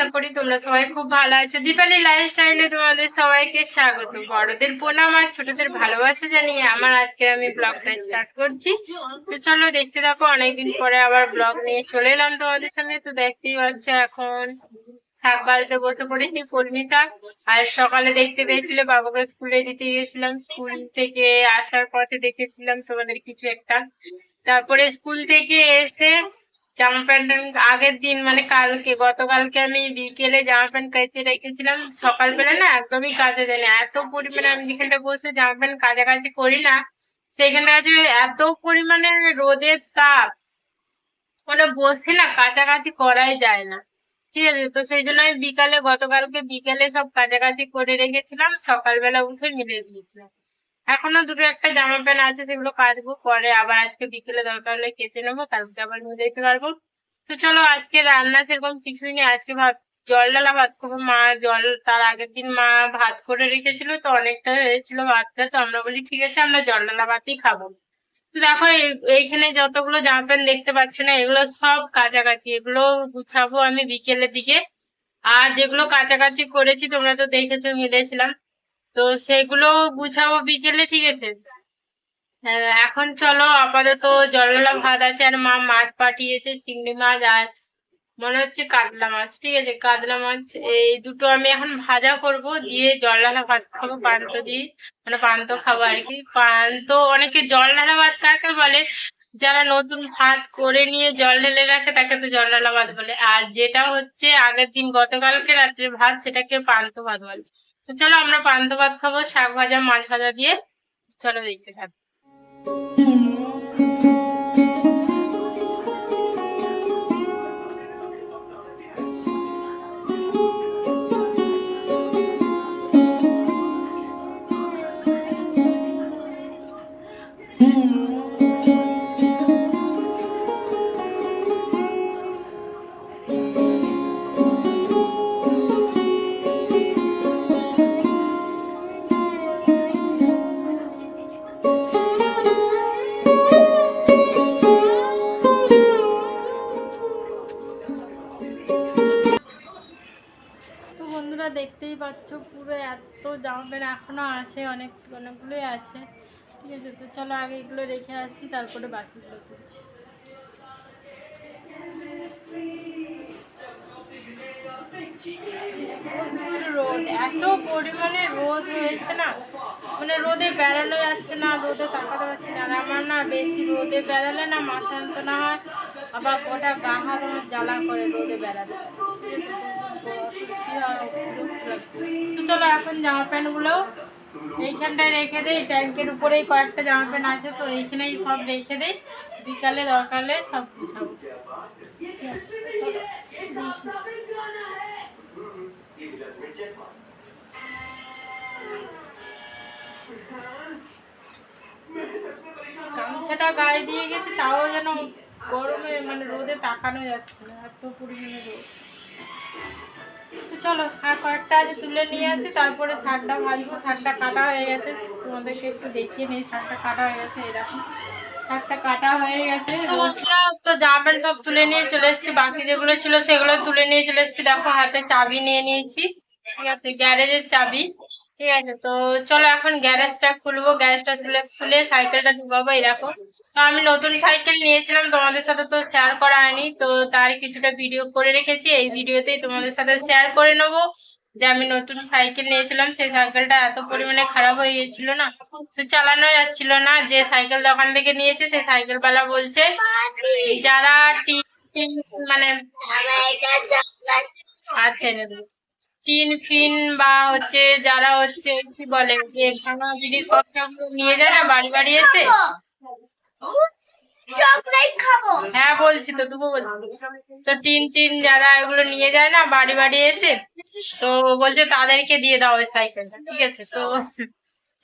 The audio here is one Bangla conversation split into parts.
আশা করি তোমরা সবাই খুব ভালো আছো। দীপালি লাইফস্টাইলে তোমাদের সবাইকে স্বাগত। বড়দের প্রণাম আর ছোটদের ভালোবাসা জানিয়ে আমার আজকে আমি ব্লগটা স্টার্ট করছি। তো চলো দেখতে থাকো, অনেকদিন পরে আবার ব্লগ নিয়ে চলে এলাম তোমাদের সঙ্গে তো দেখতেই পাচ্ছ এখন শাক বাড়িতে বসে পড়েছি কলমি শাক আর সকালে দেখতে পেয়েছিলে, বাবাকে স্কুলে দিতে গিয়েছিলাম। স্কুল থেকে আসার পথে দেখেছিলাম তোমাদের কিছু একটা। তারপরে স্কুল থেকে এসে জামা প্যান্ট আগের দিন মানে কালকে, গতকালকে আমি বিকেলে জামা প্যান্ট কেচে রেখেছিলাম, সকালবেলা না একদমই কাজে দেয় না এত পরিমাণে আমি যেখানটা বসে জামা প্যান্ট কাছাকাছি করি না সেইখানটা কাছে এত পরিমাণে রোদের তাপ মানে বসে না কাছাকাছি করাই যায় না। ঠিক আছে, তো সেই জন্য আমি বিকালে, গতকালকে বিকেলে সব কাছাকাছি করে রেখেছিলাম, সকালবেলা উঠে মিলে দিয়েছিলাম। এখনও দুটো একটা জামা প্যান্ট আছে, সেগুলো কাচবো, পরে আবার আজকে বিকেলে দরকার হলে কেচে নেব, কালকে আবার নিয়ে যেতে পারব। তো চলো, আজকে রান্না সেরকম কিছুই নেই, আজকে ভাব জল ডালা ভাত করব মা জল, তার আগের দিন মা ভাত করে রেখেছিল, তো অনেকটা হয়েছিল ভাতটা, তো আমরা বলি, ঠিক আছে, আমরা জল ডালা ভাতই খাব। তো দেখো এইখানে যতগুলো জামা প্যান্ট দেখতে পাচ্ছ না, এগুলো সব কাছাকাছি এগুলো গুছাবো আমি বিকেলের দিকে। আর যেগুলো কাছাকাছি করেছি, তোমরা তো দেখেছ, মিলেছিলাম। তো সেগুলো গুছাবো বিকেলে ঠিক আছে? আহ, এখন চলো আপাতত জললা ভাত আছে আর মা মাছ পাঠিয়েছে চিংড়ি মাছ আর মনে হচ্ছে কাতলা মাছ ঠিক আছে? কাতলা মাছ এই দুটো আমি এখন ভাজা করব দিয়ে জলঢালা ভাত খাব পান্ত দিয়ে মানে পান্ত খাব আর কি। পান্ত অনেকে জলঢালা ভাত কাকে বলে? যারা নতুন ভাত করে নিয়ে জল ঢেলে রাখে তাকে তো জলঢালা ভাত বলে। আর যেটা হচ্ছে আগের দিন গতকালকে রাত্রের ভাত সেটাকে পান্ত ভাত বলে। তো চলো আমরা পান্ত ভাত খাব শাক ভাজা মাছ ভাজা দিয়ে। চলো দেখতে থাকো। তো বন্ধুরা দেখতেই পাচ্ছ, পুরো এত জামা প্যান্ট এখনও আছে, অনেক অনেকগুলোই আছে ঠিক আছে, তো চলো আগে এগুলো রেখে আসি, তারপরে বাকিগুলো তুলছি প্রচুর রোদ, এত পরিমাণে রোদ হয়েছে না মানে রোদে বেড়ানো যাচ্ছে না, রোদে তাকাতে পারছি না, আর আমার না বেশি রোদে বেড়ালে না মাথা যন্ত্রণা হয়, আবার গোটা গা হাত জ্বালা করে রোদে বেড়ালে ঠিক আছে? তো চলো এখন জামা প্যান্টগুলো এইখানটায় রেখে দেই, ট্যাঙ্কের উপরেই কয়েকটা জামা প্যান্ট আছে, তো এইখানেই সব রেখে দেই। বিকালে দরকার সব ঠিক চলো, গামছাটা গায়ে দিয়ে গেছে, তাও যেন গরমে মানে রোদে তাকানো যাচ্ছে না, এত পরিমাণে রোদ। তো চলো আর কয়েকটা আছে তুলে নিয়ে আসি তারপরে শাকটা ভাজবো শাকটা কাটা হয়ে গেছে। তোমাদেরকে একটু দেখিয়ে নিই শাকটা কাটা হয়ে গেছে এরকম শাকটা কাটা হয়ে গেছে তো সব তুলে নিয়ে চলে এসেছি বাকি যেগুলো ছিল সেগুলো তুলে নিয়ে চলে এসেছি। দেখো হাতে চাবি নিয়ে নিয়েছি ঠিক আছে গ্যারেজের চাবি ঠিক আছে। তো চলো এখন গ্যারেজটা খুলবো গ্যারেজটা খুলে খুলে সাইকেলটা ঢুকাবো দেখো। তো আমি নতুন সাইকেল নিয়েছিলাম, তোমাদের সাথে তো শেয়ার করা হয়নি তো তার কিছুটা ভিডিও করে রেখেছি, এই ভিডিওতেই তোমাদের সাথে শেয়ার করে নেব যে আমি নতুন সাইকেল নিয়েছিলাম, সেই সাইকেলটা এত পরিমাণে খারাপ হয়ে গেছিল না, তো চালানো যাচ্ছিল না যে সাইকেল দোকান থেকে নিয়েছে, সেই সাইকেল বালা বলছে, যারা টিন মানে আচ্ছা এনে দেবো। টিন ফিন বা হচ্ছে যারা হচ্ছে, কি বলে, যে ভাঙা জিনিসপত্রগুলো নিয়ে যায় না, বাড়ি বাড়ি এসে চকলেট খাব। হ্যাঁ বলছি তো দুবো বলছি। তো টিন টিন যারা এগুলো নিয়ে যায় না বাড়ি বাড়ি এসে তো বলছে তাদেরকে দিয়ে দাও ওই সাইকেলটা ঠিক আছে? তো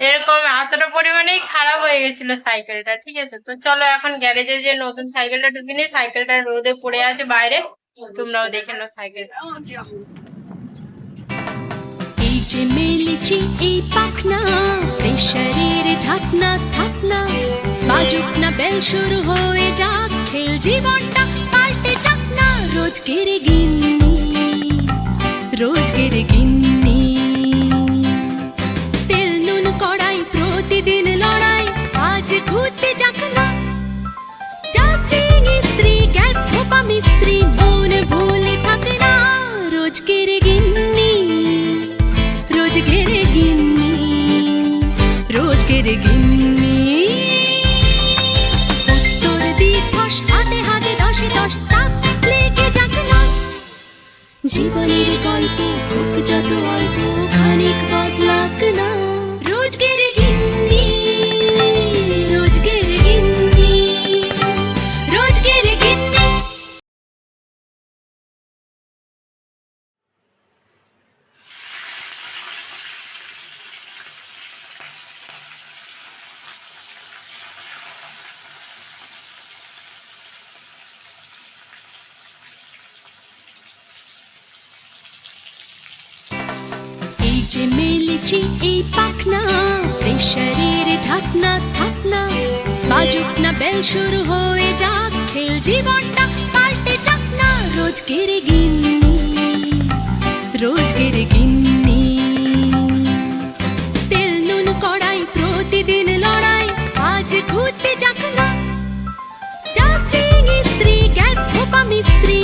এরকম এতটা পরিমাণেই খারাপ হয়ে গেছিল সাইকেলটা ঠিক আছে? তো চলো এখন গ্যারেজে যে নতুন সাইকেলটা ঢুকিনি সাইকেলটা রোদে পড়ে আছে বাইরে। তোমরাও দেখে নাও সাইকেলটা এই যে মেলেছি এই পাখনা প্রেশারের ঢাকনা থাকনা। বাজুক না বেল শুরু হয়ে যাক, খেল জীবনটা পাল্টে যাক না, রোজ কেড়ে গিন্নি, রোজ কেড়ে গিন্নি। তেল নুন কড়াই, প্রতিদিন লড়াই, আজ ঘুচে যাক যে মেলেছি এই পাখনা প্রেশারের ঢাকনা থাকনা। বাজুক না বেল শুরু হয়ে যাক, খেল জীবনটা পাল্টে যাক না। রোজকের গিন্নি রোজকের গিন্নি। তেল নুন কড়াই, প্রতিদিন লড়াই, আজ ঘুচে যাক না। ডাস্টিং ইস্ত্রি গ্যাস ধোপা মিস্ত্রি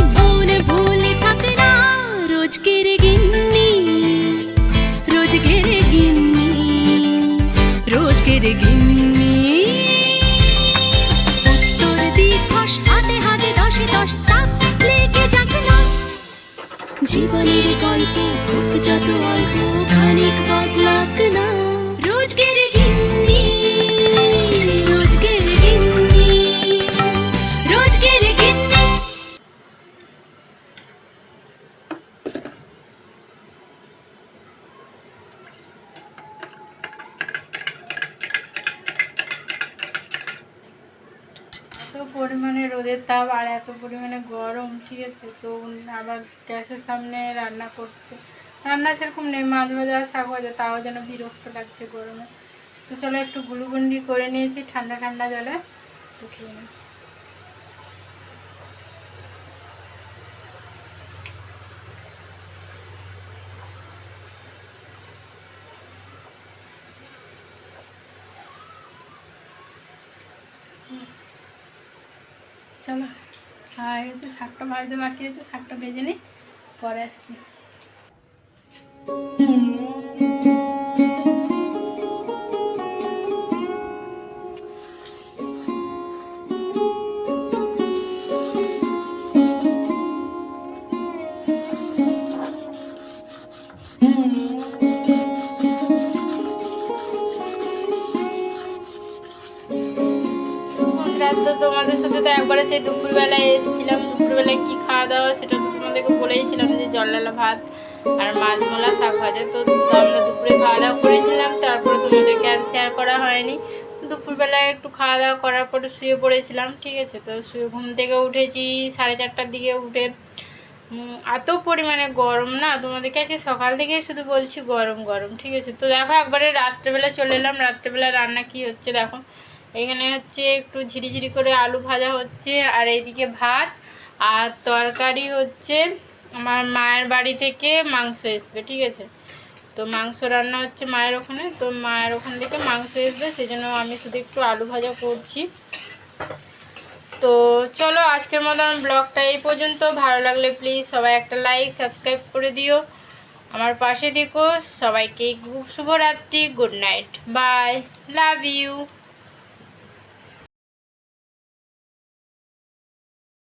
রোজকের গিন্নি। উত্তর দিবস হাতে হাতে জীবনের গল্প যত অল্প খানিক বদলাক এত পরিমাণে গরম, ঠিক আছে? তো আবার গ্যাসের সামনে রান্না করতে। রান্না সেরকম নেই মাছ ভাজা শাক ভাজা, তাও যেন বিরক্ত লাগছে গরমে। তো চলো একটু গুলুগুন্ডি করে নিয়েছি, ঠান্ডা ঠান্ডা জলে। তো খেয়ে নিই। চলো। হয়ে গেছে শাকটা ভাজতে বাকি আছে শাকটা ভেজে নিই পরে আসছি। একবারে সেই দুপুরবেলায় এসেছিলাম। দুপুরবেলায় কি খাওয়া দাওয়া সেটা তোমাদেরকে বলেইছিলাম যে জলডালা ভাত আর মাছ মোলা শাক ভাজা। তো আমরা দুপুরে খাওয়া দাওয়া করেছিলাম, তারপরে তোমাদেরকে আর শেয়ার করা হয়নি। দুপুরবেলায় একটু খাওয়া দাওয়া করার পরে শুয়ে পড়েছিলাম, ঠিক আছে? তো শুয়ে ঘুম থেকে উঠেছি, সাড়ে চারটার দিকে উঠে এত পরিমাণে গরম না? তোমাদের কাছে সকাল থেকে শুধু বলছি গরম গরম, ঠিক আছে? তো দেখো একবারে রাত্রেবেলা চলে এলাম, রাত্রেবেলা রান্না কি হচ্ছে দেখো। এখানে হচ্ছে একটু ঝিরিঝিরি করে আলু ভাজা হচ্ছে, আর এইদিকে ভাত, আর তরকারি হচ্ছে আমার মায়ের বাড়ি থেকে মাংস আসবে ঠিক আছে? তো মাংস রান্না হচ্ছে মায়ের ওখানে, তো মায়ের ওখান থেকে মাংস এসবে সেই জন্য আমি শুধু একটু আলু ভাজা করছি। তো চলো আজকের মতন ব্লগটা এই পর্যন্ত, ভালো লাগলে প্লিজ সবাই একটা লাইক সাবস্ক্রাইব করে দিও। আমার পাশে থেকো, সবাইকে শুভরাত্রি good night bye love you